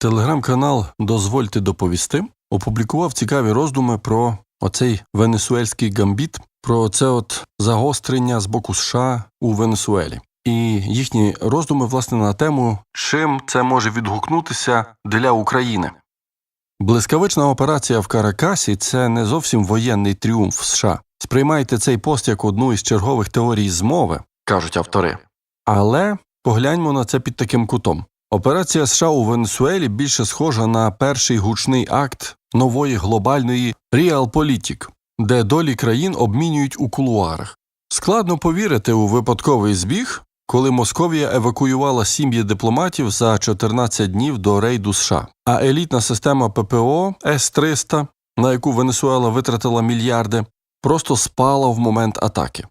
Телеграм-канал Дозвольте доповісти опублікував цікаві роздуми про оцей венесуельський гамбіт, про це от загострення з боку США у Венесуелі. І їхні роздуми, власне, на тему, чим це може відгукнутися для України. Блискавична операція в Каракасі це не зовсім воєнний тріумф США. Сприймайте цей пост як одну із чергових теорій змови, кажуть автори. Але погляньмо на це під таким кутом. Операція США у Венесуелі більше схожа на перший гучний акт нової глобальної «Реалполітік», де долі країн обмінюють у кулуарах. Складно повірити у випадковий збіг, коли Московія евакуювала сім'ї дипломатів за 14 днів до рейду США, а елітна система ППО С-300, на яку Венесуела витратила мільярди, просто спала в момент атаки.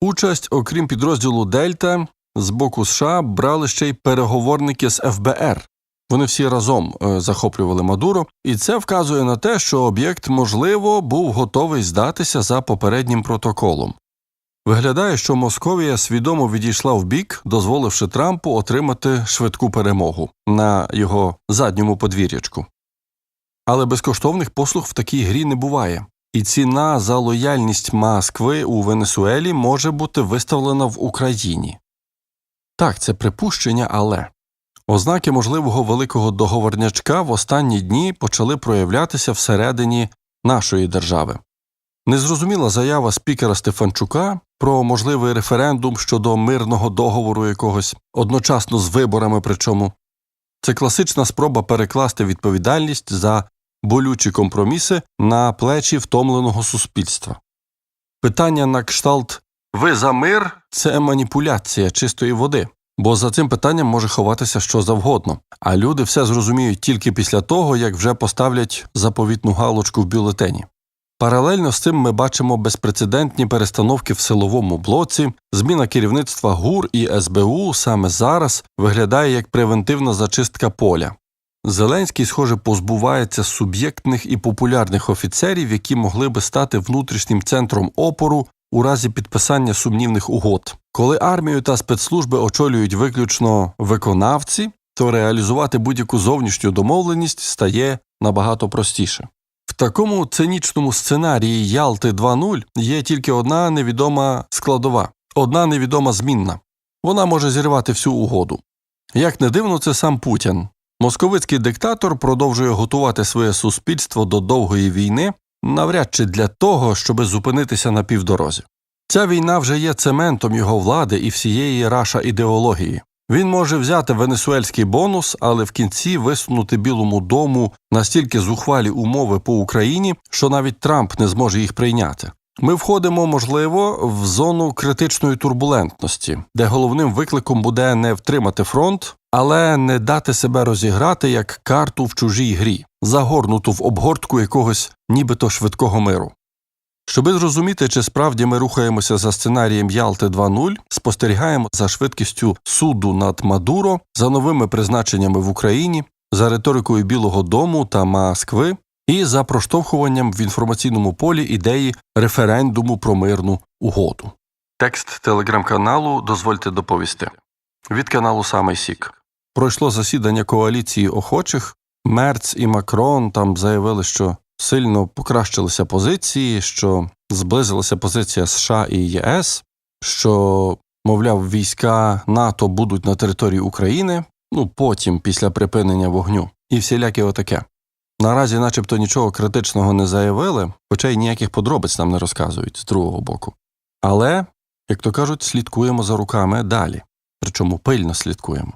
Участь, окрім підрозділу Дельта, з боку США брали ще й переговорники з ФБР. Вони всі разом е, захоплювали Мадуро, і це вказує на те, що об'єкт, можливо, був готовий здатися за попереднім протоколом. Виглядає, що Московія свідомо відійшла в бік, дозволивши Трампу отримати швидку перемогу на його задньому подвір'ячку. Але безкоштовних послуг в такій грі не буває, і ціна за лояльність Москви у Венесуелі може бути виставлена в Україні. Так, це припущення, але ознаки можливого великого договорнячка в останні дні почали проявлятися всередині нашої держави. Незрозуміла заява спікера Стефанчука про можливий референдум щодо мирного договору якогось одночасно з виборами, причому це класична спроба перекласти відповідальність за болючі компроміси на плечі втомленого суспільства. Питання на кшталт Ви за мир це маніпуляція чистої води, бо за цим питанням може ховатися що завгодно, а люди все зрозуміють тільки після того, як вже поставлять заповітну галочку в бюлетені. Паралельно з цим ми бачимо безпрецедентні перестановки в силовому блоці, зміна керівництва ГУР і СБУ саме зараз виглядає як превентивна зачистка поля. Зеленський, схоже, позбувається суб'єктних і популярних офіцерів, які могли би стати внутрішнім центром опору у разі підписання сумнівних угод. Коли армію та спецслужби очолюють виключно виконавці, то реалізувати будь-яку зовнішню домовленість стає набагато простіше. В такому цинічному сценарії Ялти 2.0 є тільки одна невідома складова, одна невідома змінна. Вона може зірвати всю угоду. Як не дивно, це сам Путін. Московицький диктатор продовжує готувати своє суспільство до довгої війни, навряд чи для того, щоби зупинитися на півдорозі. Ця війна вже є цементом його влади і всієї раша ідеології. Він може взяти венесуельський бонус, але в кінці висунути Білому дому настільки зухвалі умови по Україні, що навіть Трамп не зможе їх прийняти. Ми входимо, можливо, в зону критичної турбулентності, де головним викликом буде не втримати фронт, але не дати себе розіграти як карту в чужій грі, загорнуту в обгортку якогось нібито швидкого миру. Щоби зрозуміти, чи справді ми рухаємося за сценарієм Ялти 2.0, спостерігаємо за швидкістю суду над Мадуро, за новими призначеннями в Україні, за риторикою Білого Дому та Москви і за проштовхуванням в інформаційному полі ідеї референдуму про мирну угоду. Текст телеграм-каналу дозвольте доповісти. Від каналу Самий Сік. Пройшло засідання коаліції охочих. Мерц і Макрон там заявили, що сильно покращилися позиції, що зблизилася позиція США і ЄС, що, мовляв, війська НАТО будуть на території України, ну потім, після припинення вогню, і всіляке отаке. Наразі, начебто, нічого критичного не заявили, хоча й ніяких подробиць нам не розказують з другого боку. Але, як то кажуть, слідкуємо за руками далі, причому пильно слідкуємо.